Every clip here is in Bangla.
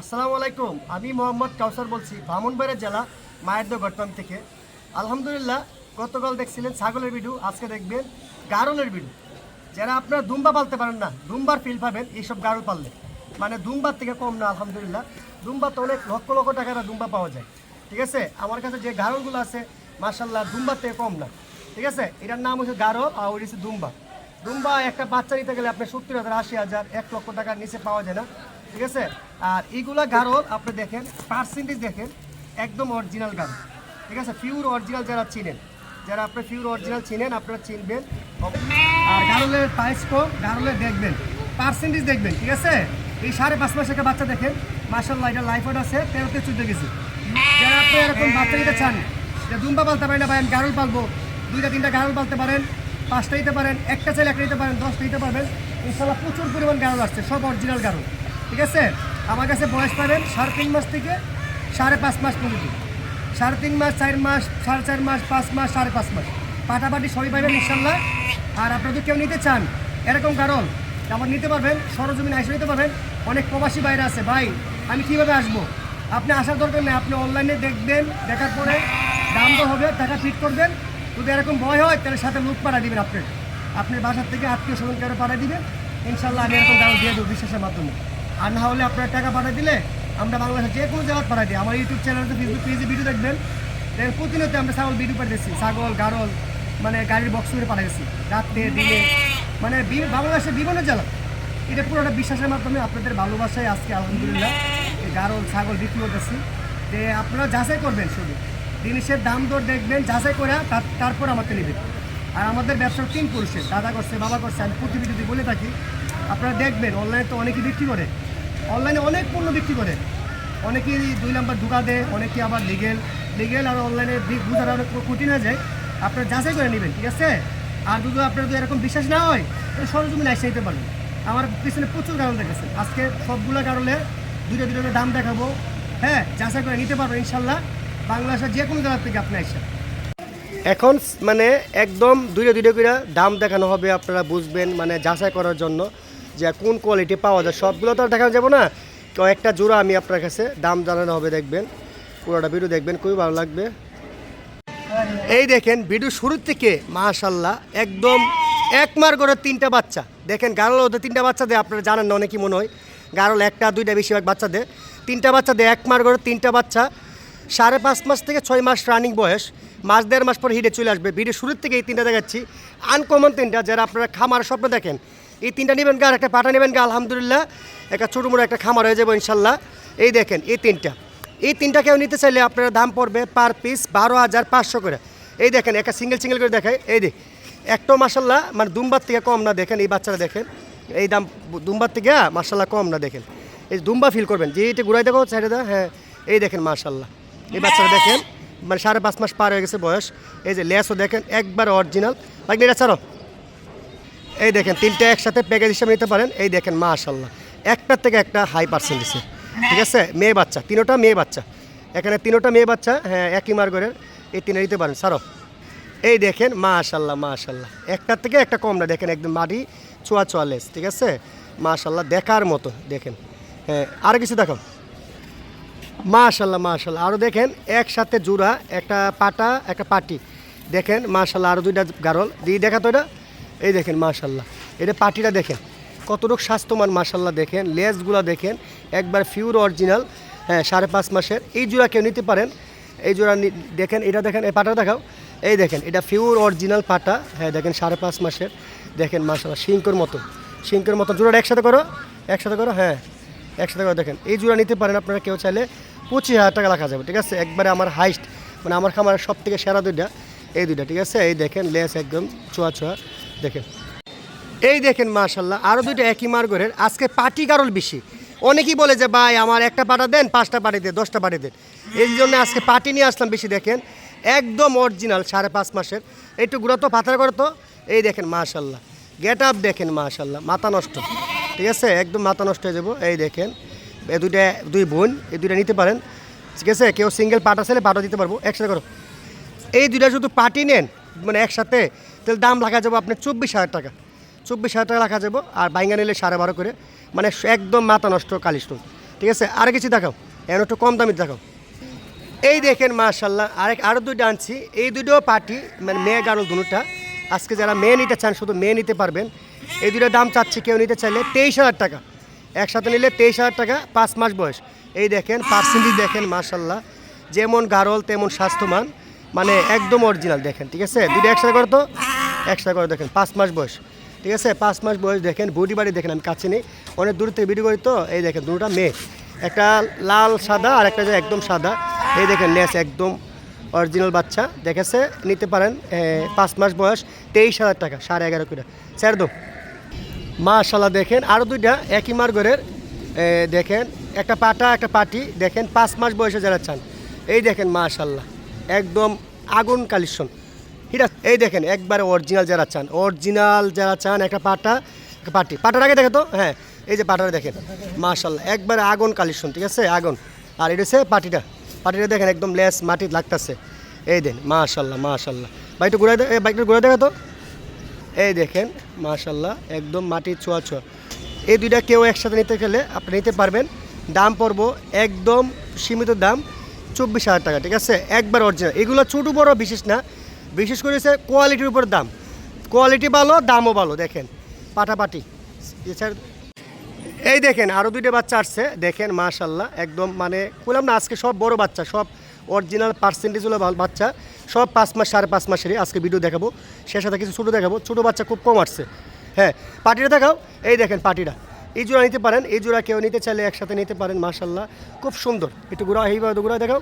আসসালামু আলাইকুম, আমি মোহাম্মদ কাউসার বলছি ব্রাহ্মণবাড়িয়া জেলা মায়ের দো গটপাম থেকে। আলহামদুলিল্লাহ, গতকাল দেখছিলেন ছাগলের ভিডিও, আজকে দেখবেন গারলের ভিডিও। যারা আপনারা দুম্বা পালতে পারেন না, দুম্বার ফিল পাবেন এইসব গারল পাললে। মানে দুম্বার থেকে কম না, আলহামদুলিল্লাহ। দুম্বা তো অনেক লক্ষ লক্ষ টাকার দুম্বা পাওয়া যায়। ঠিক আছে? আমার কাছে যে গারলগুলো আছে মার্শাল্লাহ দুম্বার থেকে কম না। ঠিক আছে? এটার নাম হচ্ছে গারল আর ওই হচ্ছে দুম্বা। দুম্বা একটা বাচ্চা নিতে গেলে আপনার সত্তর হাজার, আশি হাজার, এক লক্ষ টাকার নিচে পাওয়া যায় না। ঠিক আছে? আর এইগুলা গারল, আপনি দেখেন পার্সেন্টেজ দেখেন, একদম অরিজিনাল গারল। ঠিক আছে? পিওর অরিজিনাল যারা চিনেন, যারা আপনি পিওর অরিজিনাল চিনেন, আপনারা চিনবেন। আর গারলের প্রাইস কম গারলের দেখবেন পার্সেন্টেজ দেখবেন, ঠিক আছে? এই সাড়ে পাঁচ মাস একটা বাচ্চা দেখেন মার্শাল্লাহ এটা লাইফ আছে, তেরোতে চোদ্দ গেছে যারা আপনি এরকম বাচ্চা নিতে চান যে দুম্বা পালতে পারেন না ভাই, আমি গারল পালবো। দুইটা, তিনটা গারল পালতে পারেন, পাঁচটা নিতে পারেন, একটা চাইলে একটা নিতে পারেন, দশটা নিতে পারবেন। ইনশাল্লাহ প্রচুর পরিমাণ গারল আসছে, সব অরিজিনাল গারল। ঠিক আছে? আমার কাছে বয়স পাবেন সাড়ে তিন মাস থেকে সাড়ে পাঁচ মাস পর্যন্ত। সাড়ে তিন মাস, চার মাস, সাড়ে চার মাস, পাঁচ মাস, সাড়ে পাঁচ মাস। পাটাপাটি সবই পাবেন ইনশাল্লাহ। আর আপনারা যদি কেউ নিতে চান, এরকম কারণ আমার নিতে পারবেন, সরজমিন আইসে নিতে পারবেন, অনেক প্রবাসী বাইরে আছে। ভাই, আমি কীভাবে আসব? আপনি আসার দরকার নেই, আপনি অনলাইনে দেখবেন, দেখার পরে দাম তো হবে, টাকা ফিট করবেন। যদি এরকম ভয় হয়, তাহলে সাথে লোক পাঠা দিবেন আপনি আপনার বাসার থেকে আত্মীয় স্বজন কারও পাঠা দিবেন। ইনশাল্লাহ আমি এরকম দাম দিয়ে দেবো, বিশ্বাসের মাধ্যমে। আর না হলে আপনার টাকা পাঠা দিলে আমরা বাংলাদেশের যে কোনো জায়গায় পাঠাই দিই। আমার ইউটিউব চ্যানেলে ফেসবুক পেজে ভিডিও দেখবেন। দেখেন প্রতিনিয়ত আমরা ছাগল ভিডিও পাঠিয়েছি ছাগল, গারল মানে গাড়ির বক্স করে পাঠাইছি রাত্রে, দিনে। মানে বাংলাদেশের বিভিন্ন জেলা। এটা পুরোটা বিশ্বাসের মাধ্যমে আপনাদের ভালোবাসায় আজকে আলহামদুলিল্লাহ গারল, ছাগল বিক্রি করতেছি। যে আপনারা যাচাই করবেন শুধু। জিনিসের দাম দর দেখবেন, যাচাই করে তার- তারপর আমাকে নেবেন। আর আমাদের ব্যবসার তিন পুরুষের। দাদা করছে, বাবা করছে, আমি প্রতি যদি বলে থাকি। আপনারা দেখবেন অনলাইনে তো অনেকেই বিক্রি করে। অনলাইনে অনেক পণ্য বিক্রি করে। অনেকেই দুই নাম্বার ঢুকা দেয় অনেকে আবার লিগেল লিগেল আর অনলাইনে বুঝার অনেক কঠিন হয়ে যায়। আপনারা যাচাই করে নেবেন, ঠিক আছে? আর যদি আপনার যদি এরকম বিশ্বাস না হয়, তাহলে সরজমিনে এসে নিতে পারবেন আমার পিছনে প্রচুর কারণ দেখেছে আজকে সবগুলো কারণে দুটো দুটো দাম দেখাবো। হ্যাঁ যাচাই করে নিতে পারবেন, ইনশাল্লাহ। বাংলাদেশের যে কোনো জায়গা থেকে আপনি এসে এখন মানে একদম দুইটা দুইটা করে দাম দেখানো হবে, আপনারা বুঝবেন মানে যাচাই করার জন্য। যে কোন কোয়ালিটি পাওয়া যায়, সবগুলো তো আর দেখানো যাব না। কয়েকটা জোড়া আমি আপনার কাছে দাম জানানো হবে, দেখবেন। পুরোটা ভিডিও দেখবেন, খুবই ভালো লাগবে। এই দেখেন ভিডিও শুরুর থেকে মাশাল্লাহ একদম এক মার করে তিনটা বাচ্চা। দেখেন গারল ওদের তিনটা বাচ্চা দেয়, আপনারা জানেন না, অনেকই মনে হয়। গারল একটা, দুইটা বেশিরভাগ বাচ্চা দেয়। তিনটা বাচ্চা দেয় এক মার করে তিনটা বাচ্চা। সাড়ে পাঁচ মাস থেকে ছয় মাস রানিং বয়স। মাস, দেড় মাস পর হিটে চলে আসবে। ভিডিও শুরুর থেকে এই তিনটা দেখাচ্ছি। আনকমন তিনটা, যারা আপনারা খামার স্বপ্ন দেখেন এই তিনটা নেবেন গা একটা পাটা নেবেন গা, আলহামদুলিল্লাহ। একটা ছোটো মোটো একটা খামার হয়ে যাবে, ইনশাল্লাহ। এই দেখেন, এই তিনটা। এই তিনটা কেউ নিতে চাইলে আপনার দাম পড়বে পার পিস বারো হাজার পাঁচশো করে। এই দেখেন, একটা সিঙ্গেল সিঙ্গেল করে দেখায় এই দেখ একটাও মাসাল্লাহ মানে দুম্বার থেকে কম না দেখেন, এই বাচ্চারা দেখেন। এই দাম দুম্বার থেকে মাসাল্লাহ কম না দেখেন। এই দুম্বা ফিল করবেন, যে এটা ঘুরাই দেখো সাইডে দাও হ্যাঁ। এই দেখেন মাসাল্লাহ এই বাচ্চারা দেখেন মানে সাড়ে পাঁচ মাস পার হয়ে গেছে বয়স। এই যে লেসও দেখেন, একবার অরিজিনাল বাকি এটা ছাড়ো। এই দেখেন, তিনটা একসাথে প্যাকেজ হিসেবে নিতে পারেন। এই দেখেন মাশাল্লাহ একটার থেকে একটা হাই পার্সেন্টেজে ঠিক আছে? মেয়ে বাচ্চা, তিনোটা মেয়ে বাচ্চা। এখানে তিনোটা মেয়ে বাচ্চা হ্যাঁ একই মার্গরের এই তিনে নিতে পারেন সারো এই দেখেন মাশাল্লাহ মাশাল্লাহ একটার থেকে একটা কম না, দেখেন, একদম মাটি চোয়া চোয়া লেস, ঠিক আছে? মাশাল্লাহ দেখার মতো, দেখেন। হ্যাঁ আর কিছু দেখো মাশাল্লাহ মাশাল্লাহ আরও দেখেন, একসাথে জোড়া, একটা পাটা, একটা পাটি। দেখেন মাশাল্লাহ আরও দুইটা গারল। দিয়ে দেখা তো এটা। এই দেখেন মাশাল্লাহ এটা পাটিটা দেখেন, কতটুকু স্বাস্থ্যমান মাশাল্লাহ দেখেন। লেসগুলো দেখেন, একবার ফিউর অরিজিনাল হ্যাঁ সাড়ে পাঁচ মাসের। এই জোড়া কেউ নিতে পারেন, এই জোড়া দেখেন, এটা দেখেন, এই পাটা দেখাও। এই দেখেন, এটা ফিউর অরিজিনাল পাটা হ্যাঁ দেখেন, সাড়ে পাঁচ মাসের। দেখেন মাশাল্লাহ শিঙ্কর মতো। শিঙ্কর মতো, জোড়াটা একসাথে করো একসাথে করো হ্যাঁ একসাথে করো, দেখেন। এই জোড়া নিতে পারেন আপনারা, কেউ চাইলে পঁচিশ হাজার টাকা রাখা যাবে, ঠিক আছে? একবারে আমার হাইস্ট মানে আমার খামারের সব থেকে সেরা দুইটা, এই দুইটা, ঠিক আছে? এই দেখেন, লেস একদম ছোঁয়া ছোঁয়া দেখেন। এই দেখেন মাশাল্লাহ আরও দুইটা একই মার্গরের। আজকে পাটি কারল বেশি। অনেকেই বলে যে, ভাই, আমার একটা পাটা দেন, পাঁচটা পাটি দেন, দশটা পাটি দেন। এই জন্য আজকে পাটি নিয়ে আসলাম বেশি, দেখেন। একদম অরিজিনাল সাড়ে পাঁচ মাসের। একটু গুঁড়ো তো, পাথর করে তো। এই দেখেন মাশাল্লাহ গেট আপ দেখেন মাশাল্লাহ মাথা নষ্ট। ঠিক আছে? একদম মাথা নষ্ট হয়ে যাব। এই দেখেন এই দুইটা, দুই বোন, এই দুইটা নিতে পারেন। ঠিক আছে? কেউ সিঙ্গেল পাটা ছেলে পাটা দিতে পারব। একসাথে করো। এই দুইটা শুধু পার্টি নেন মানে একসাথে তাহলে দাম রাখা যাব আপনার চব্বিশ হাজার টাকা। চব্বিশ হাজার টাকা রাখা যাব আর বাইঙ্গা নিলে সাড়ে বারো করে। মানে একদম মাথা নষ্ট কালিষ্ট ঠিক আছে? আর কিছু দেখাও। এখন একটু কম দামি দেখাও। এই দেখেন মাশাল্লাহ আরেক আরও দুইটা আনছি। এই দুটো পার্টি মানে মেয়ে গারল দুটা। আজকে যারা মেয়ে নিতে চান, শুধু মেয়ে নিতে পারবেন। এই দুটো দাম চাচ্ছে কেউ নিতে চাইলে তেইশ হাজার টাকা। একসাথে নিলে তেইশ হাজার টাকা, পাঁচ মাস বয়স। এই দেখেন, পার্সেন্টেজ দেখেন মাশাল্লাহ যেমন গারল তেমন স্বাস্থ্যমান মানে একদম অরিজিনাল দেখেন, ঠিক আছে? দুটো একসাথে করো একসাথে করে দেখেন, পাঁচ মাস বয়স। ঠিক আছে? পাঁচ মাস বয়স দেখেন বডি বাড়ি দেখেন, আমি কাছে নেই। অনেক দূর থেকে ভিডিও করি তো, এই দেখেন দুটোটা মেয়ে। একটা লাল সাদা আর একটা যে একদম সাদা। এই দেখেন লেস একদম অরিজিনাল বাচ্চা। দেখেছে নিতে পারেন পাঁচ মাস বয়স, তেইশ হাজার টাকা, সাড়ে এগারো করে স্যার দো মাশাল্লাহ দেখেন আরও দুইটা একই মার্গরের দেখেন, একটা পাটা, একটা পাটি, দেখেন, পাঁচ মাস বয়সে যারা চান। এই দেখেন মাশাল্লাহ একদম আগুন কালেকশন আছে এই দেখেন, একবারে অরিজিনাল যারা চান অরিজিনাল যারা চান, একটা পাটা, একটা পাটি। পাটার আগে দেখে তো? হ্যাঁ এই যে পাটাটা দেখেন। মাশাল্লাহ একবারে আগুন কালেকশন ঠিক আছে? আগুন। আর এটা হচ্ছে পাটিটা। পাটিটা দেখেন, একদম লেস মাটি লাগতেছে। এই দেন মাশাল্লাহ মাশাল্লাহ বাইকটা ঘুরে বাইকটা ঘুরে দেখো তো এই দেখেন মাশাল্লাহ একদম মাটির ছোঁয়া ছোঁয়া। এই দুইটা কেউ একসাথে নিতে গেলে আপনি নিতে পারবেন। দাম পড়ব একদম সীমিত দাম, চব্বিশ হাজার টাকা, ঠিক আছে? একবার অরিজিনাল এগুলো ছোটো বড় বিশেষ না বিশেষ করে হচ্ছে কোয়ালিটির উপর দাম। কোয়ালিটি ভালো, দামও ভালো, দেখেন। পাটাপাটি। এছাড়া এই দেখেন আরও দুইটা বাচ্চা আসছে। দেখেন মাশাল্লাহ একদম মানে বললাম না, আজকে সব বড় বাচ্চা, সব অরিজিনাল পার্সেন্টেজ হলো বাচ্চা। সব পাঁচ মাস, সাড়ে পাঁচ মাসেরই আজকে ভিডিও দেখাবো। সে সাথে কিছু ছোটো দেখাবো। ছোটো বাচ্চা খুব কম আসছে। হ্যাঁ পাটিটা দেখাও। এই দেখেন পাটিটা। এই জোড়া নিতে পারেন, এই জোড়া কেউ নিতে চাইলে একসাথে নিতে পারেন মাশাল্লাহ খুব সুন্দর। একটু ঘোরা এইভাবে ঘোরা দেখাও।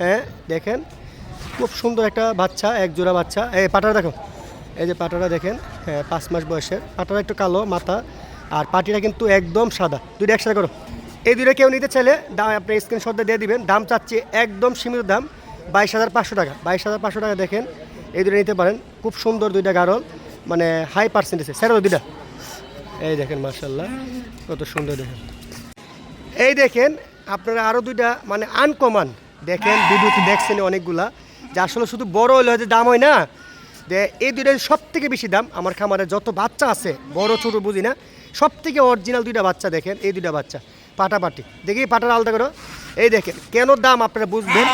হ্যাঁ দেখেন। খুব সুন্দর একটা বাচ্চা এক জোড়া বাচ্চা। এই পাটাটা দেখো। এই যে পাটাটা দেখেন হ্যাঁ পাঁচ মাস বয়সের। পাটাটা একটু কালো, মাথা, আর পাটিটা কিন্তু একদম সাদা। দুইটা একসাথে করো। এই দুইটা কেউ নিতে চাইলে দাম আপনি স্ক্রিনশটটা দিয়ে দিবেন। দাম চাচ্ছি একদম সীমিত দাম, বাইশ হাজার পাঁচশো টাকা। বাইশ হাজার পাঁচশো টাকা দেখেন, এই দুটো নিতে পারেন। খুব সুন্দর দুইটা গারল মানে হাই পার্সেন্টেজে স্যার দুইটা। এই দেখেন মার্শাল্লাহ কত সুন্দর দেখেন। এই দেখেন, আপনারা আরও দুইটা মানে আনকমান দেখেন ভিডিওতে দেখছেন অনেকগুলা। যে আসলে শুধু বড় হলে হয়তো দাম হয় না, যে এই দুইটার সব থেকে বেশি দাম। আমার খামারে যত বাচ্চা আছে, বড় ছোট বুঝি না সব থেকে অরিজিনাল দুইটা বাচ্চা দেখেন, এই দুইটা বাচ্চা, পাটাপাটি। দেখি পাটার আলাদা করো। এই দেখেন, কেন দাম আপনারা বুঝবেন?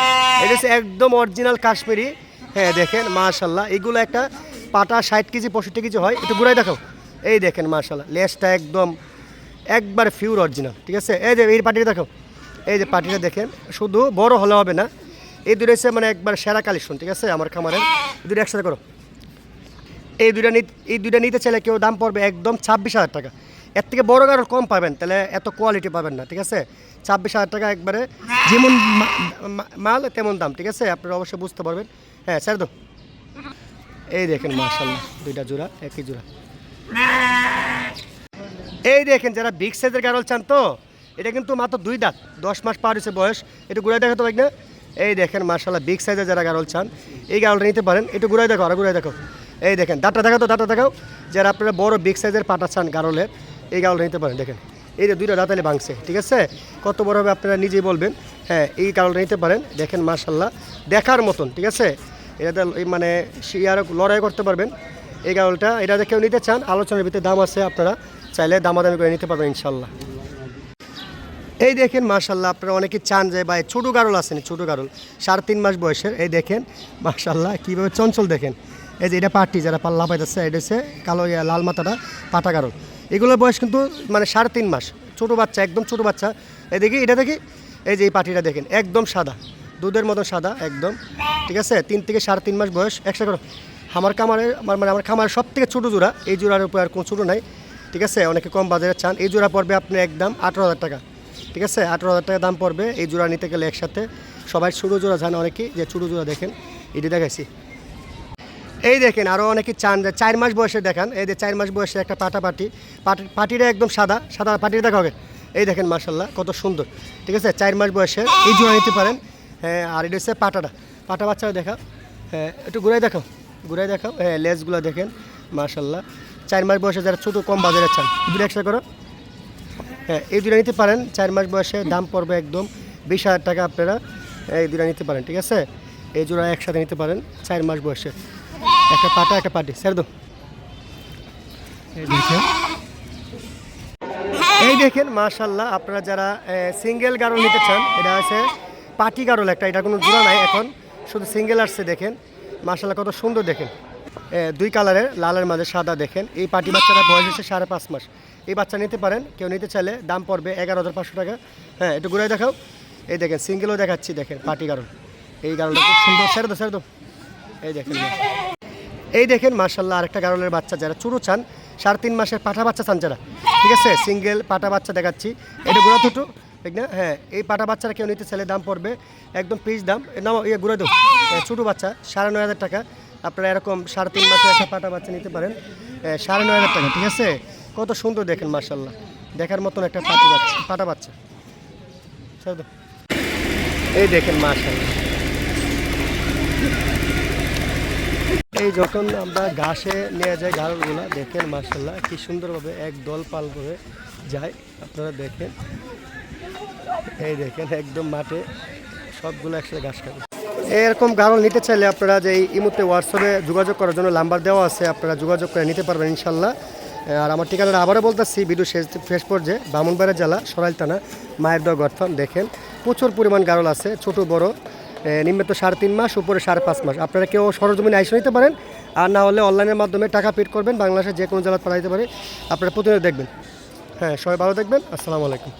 এটা হচ্ছে একদম অরিজিনাল কাশ্মীরি। হ্যাঁ দেখেন মাশাল্লাহ এগুলো একটা পাটা ষাট কেজি, পঁয়ষট্টি কেজি হয়। একটু ঘুরাই দেখাও। এই দেখেন মাশাল্লাহ লেসটা একদম একবার ফিউর অরিজিনাল ঠিক আছে? এই যে, এই পাটিটা দেখো এই যে পাটিটা দেখেন, শুধু বড় হলে হবে না এই দুটো হচ্ছে মানে একবার সেরা কালেকশন ঠিক আছে? আমার খামারের। এই দুটো একসাথে করো। এই দুইটা এই দুইটা নিতে চাইলে কেউ দাম পড়বে একদম ছাব্বিশ হাজার টাকা। এর থেকে বড় গাড়ি কম পাবেন, তাহলে এত কোয়ালিটি পাবেন না, ঠিক আছে? ছাব্বিশ হাজার টাকা একবারে যেমন মাল, তেমন দাম, ঠিক আছে? আপনারা অবশ্যই বুঝতে পারবেন। হ্যাঁ স্যার তো এই দেখেন মার্শাল্লাহ দুইটা জোড়া, একই জোড়া। এই দেখেন, যারা বিগ সাইজের গারল চান তো, এটা কিন্তু মাত্র দুই দাঁত, দশ মাস পার হয়েছে বয়স। একটু ঘুরাই দেখো তো না এই দেখেন মার্শাল্লাহ বিগ সাইজের যারা গারল চান, এই গারলটা নিতে পারেন। একটু ঘুরাই দেখো, আর ঘুরাই দেখো। এই দেখেন, দাঁতটা দেখো তো, দাঁতটা দেখাও। যারা আপনারা বড় বিগ সাইজের পাটা চান গারলের, এই গারলটা নিতে পারেন, দেখেন। এই যে দুইটা দাঁতালে ভাঙছে, ঠিক আছে? কত বড় হবে আপনারা নিজেই বলবেন। হ্যাঁ এই গারলটা নিতে পারেন, দেখেন মার্শাল্লাহ দেখার মতন, ঠিক আছে? এটাতে মানে শিয়ার লড়াই করতে পারবেন। এই গাউলটা এটা কেউ নিতে চান, আলোচনার ভিতরে দাম আছে আপনারা, চাইলে দামাদামি করে নিতে পারবেন ইনশাল্লাহ এই দেখেন মাশাল্লাহ আপনারা অনেকে চান যে, ভাই, ছোটো গারল আছেন ছোটো গারল, সাড়ে তিন মাস বয়সের, এই দেখেন মাশাল্লাহ কীভাবে চঞ্চল দেখেন। এই যে, এটা পাটি, যারা পাল্লা পাইতেছে, এটা হচ্ছে কালো লাল মাথাটা, পাটা গারল। এগুলোর বয়স কিন্তু মানে সাড়ে তিন মাস, ছোটো বাচ্চা, একদম ছোটো বাচ্চা। এই দেখি, এটা দেখি, এই যে, এই পাটিটা দেখেন, একদম সাদা, দুধের মতন সাদা, একদম, ঠিক আছে? তিন থেকে সাড়ে তিন মাস বয়স একশো করো আমার কামারের আমার মানে আমার খামারের সব থেকে ছোটো জোড়া, এই জোড়ার উপর আর কোনো ছোটো নাই, ঠিক আছে? অনেকে কম বাজারে চান, এই জোড়া পড়বে আপনি একদম আঠারো হাজার টাকা। ঠিক আছে? আঠারো হাজার টাকা দাম পড়বে। এই জোড়া নিতে গেলে একসাথে। সবাই ছোটো জোড়া জানে অনেকেই যে ছোটো জোড়া দেখেন। এটি দেখাইছি। এই দেখেন আরও অনেকে চান যে চার মাস বয়সে দেখান। এই যে চার মাস বয়সে একটা পাটা পাটি। পাটি, পাটিটা একদম সাদা। সাদা পাটিটা দেখা হবে। এই দেখেন মার্শাল্লাহ কত সুন্দর। ঠিক আছে? চার মাস বয়সে এই জোড়া নিতে পারেন। হ্যাঁ আর এটা হচ্ছে পাটাটা। পাটা বাচ্চাও দেখা হ্যাঁ একটু ঘুরাই দেখাও। ঘুরাই দেখাও। হ্যাঁ লেজগুলো দেখেন। মার্শাল্লাহ চার মাস বয়সে যারা ছোটো কম বাজারে চান। দুটো একসাথে করো। হ্যাঁ এই দুটো নিতে পারেন। চার মাস বয়সে দাম পড়বে একদম। বিশ হাজার টাকা আপনারা এই দুটো নিতে পারেন, ঠিক আছে? এই জোড়া একসাথে নিতে পারেন চার মাস বয়সে। একটা পাটা, একটা পাটি স্যার এই দেখেন। মাশাল্লাহ আপনারা যারা সিঙ্গেল গারল নিতে চান, এটা আছে পাটি গারল একটা, এটা কোনো জোড়া নাই এখন, শুধু সিঙ্গেল আসছে, দেখেন। মাশাল্লাহ কত সুন্দর দেখেন। দুই কালারের, লালের মাঝে সাদা দেখেন। এই পাটি বাচ্চাটা বয়স হচ্ছে সাড়ে পাঁচ মাস। এই বাচ্চা নিতে পারেন। কেউ নিতে চাইলে দাম পড়বে এগারো হাজার পাঁচশো টাকা। হ্যাঁ একটু ঘুরে দেখাও। এই দেখেন সিঙ্গেলও দেখাচ্ছি, দেখেন, পাটি গারল। এই গারলটা খুব সুন্দর, ছেড়ে দো ছেড়ে দো। এই দেখেন এই দেখেন। মার্শাল্লাহ আরেকটা গারলের বাচ্চা, যারা চুরু চান, সাড়ে তিন মাসের পাঠা বাচ্চা চান যারা। ঠিক আছে সিঙ্গেল পাঠা বাচ্চা দেখাচ্ছি। এটা গুঁড়া দুটো, ঠিক না? হ্যাঁ এই পাটা বাচ্চারা কেউ নিতে চাইলে দাম পড়বে একদম পিস দাম। নাও ইয়ে গুঁড়া দো ছোটো বাচ্চা, সাড়ে নয় হাজার টাকা। আপনারা এরকম সাড়ে তিন মাসের একটা পাটা বাচ্চা নিতে পারেন। সাড়ে নয় হাজার টাকা, ঠিক আছে? কত সুন্দর দেখেন মার্শাল্লাহ দেখার মতন একটা পাটি বাচ্চা, পাটা বাচ্চা। এই দেখেন মার্শাল্লাহ এই যখন আমরা ঘাসে নিয়ে যাই গাড়লগুলো দেখেন মার্শাল্লাহ কি সুন্দরভাবে এক দল পাল করে যায়। আপনারা দেখেন। এই দেখেন, একদম মাঠে সবগুলো একসাথে ঘাস খাবে। এরকম গাড়ল নিতে চাইলে আপনারা যে এই মুহূর্তে হোয়াটসঅ্যাপে যোগাযোগ করার জন্য নাম্বার দেওয়া আছে, আপনারা যোগাযোগ করে নিতে পারবেন ইনশাল্লাহ আর আমার ঠিকানা আবারও বলতেছি, ভিডিও শেষ শেষ পর্যায়ে, বামুনবাড়া জেলা, সরাইল থানা মায়ের দোয়া গঠন দেখেন। প্রচুর পরিমাণ গারল আছে, ছোট, বড় নিম্নত সাড়ে তিন মাস, উপরে সাড়ে পাঁচ মাস। আপনারা কেউ সরজমিনে আইসে নিতে পারেন, আর না হলে অনলাইনের মাধ্যমে টাকা পেড করবেন, বাংলাদেশের যে কোনো জেলা পাঠাইতে পারে। আপনারা প্রতিনিয়ত দেখবেন। হ্যাঁ সবাই ভালো দেখবেন, আসসালামু আলাইকুম।